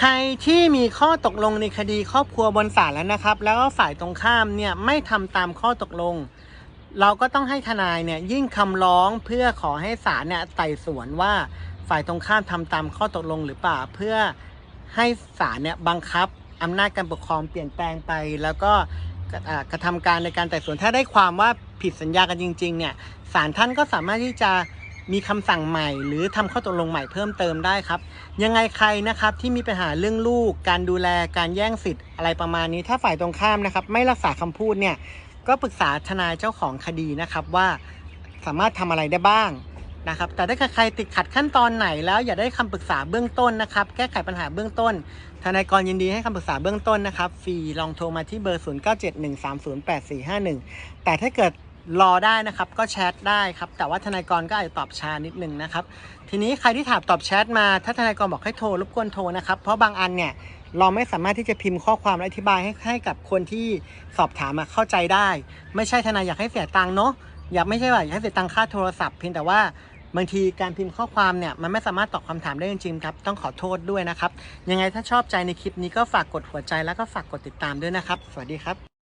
ใครที่มีข้อตกลงในคดีครอบครัวบนศาลแล้วนะครับ แล้วก็ฝ่ายตรงข้ามเนี่ยไม่ทำตามข้อตกลง เราก็ต้องให้ทนายเนี่ยยิ่งคำร้องเพื่อขอให้ศาลเนี่ยไต่สวนว่าฝ่ายตรงข้ามทำตามข้อตกลงหรือเปล่า เพื่อให้ศาลเนี่ยบังคับอำนาจการปกครองเปลี่ยนแปลงไป แล้วก็กระอ่ากระทำการในการไต่สวนถ้าได้ความว่าผิดสัญญากันจริง ๆ เนี่ยศาลท่านก็สามารถที่จะ มีคำสั่งใหม่หรือทำข้อตกลงใหม่เพิ่มเติมได้ครับ ยังไงใครนะครับที่มีปัญหาเรื่องลูก การดูแลการแย่งสิทธิ์อะไรประมาณนี้ ถ้าฝ่ายตรงข้ามนะครับ ไม่รักษาคำพูดเนี่ยก็ปรึกษาทนายเจ้าของคดีนะครับว่าสามารถทำอะไรได้บ้างนะครับแต่ถ้าเกิดใครติดขัดขั้นตอนไหนแล้วอยากได้คำปรึกษาเบื้องต้นนะครับ แก้ไขปัญหาเบื้องต้น ทนายกรยินดีให้คำปรึกษาเบื้องต้นนะครับ ฟรีลองโทรมาที่เบอร์ 0971308451 แต่ถ้าเกิด รอได้นะครับก็แชทได้ครับ แต่ว่าทนายกรก็อาจจะตอบช้านิดนึงนะครับ ทีนี้ใครที่ถามตอบแชทมาถ้าทนายกรบอกให้โทรรบกวนโทรนะครับ เพราะบางอันเนี่ยเราไม่สามารถที่จะพิมพ์ข้อความและอธิบายให้ให้กับคนที่สอบถามมาเข้าใจได้ ไม่ใช่ทนายอยากให้เสียตังค์เนาะอยากไม่ใช่ว่าอยากให้เสียตังค่าโทรศัพท์เพียงแต่ว่าบางทีการพิมพ์ข้อความเนี่ยมันไม่สามารถตอบคำถามได้จริงๆครับต้องขอโทษด้วยนะครับ ยังไงถ้าชอบใจในคลิปนี้ก็ฝากกดหัวใจแล้วก็ฝากกดติดตามด้วยนะครับ สวัสดีครับ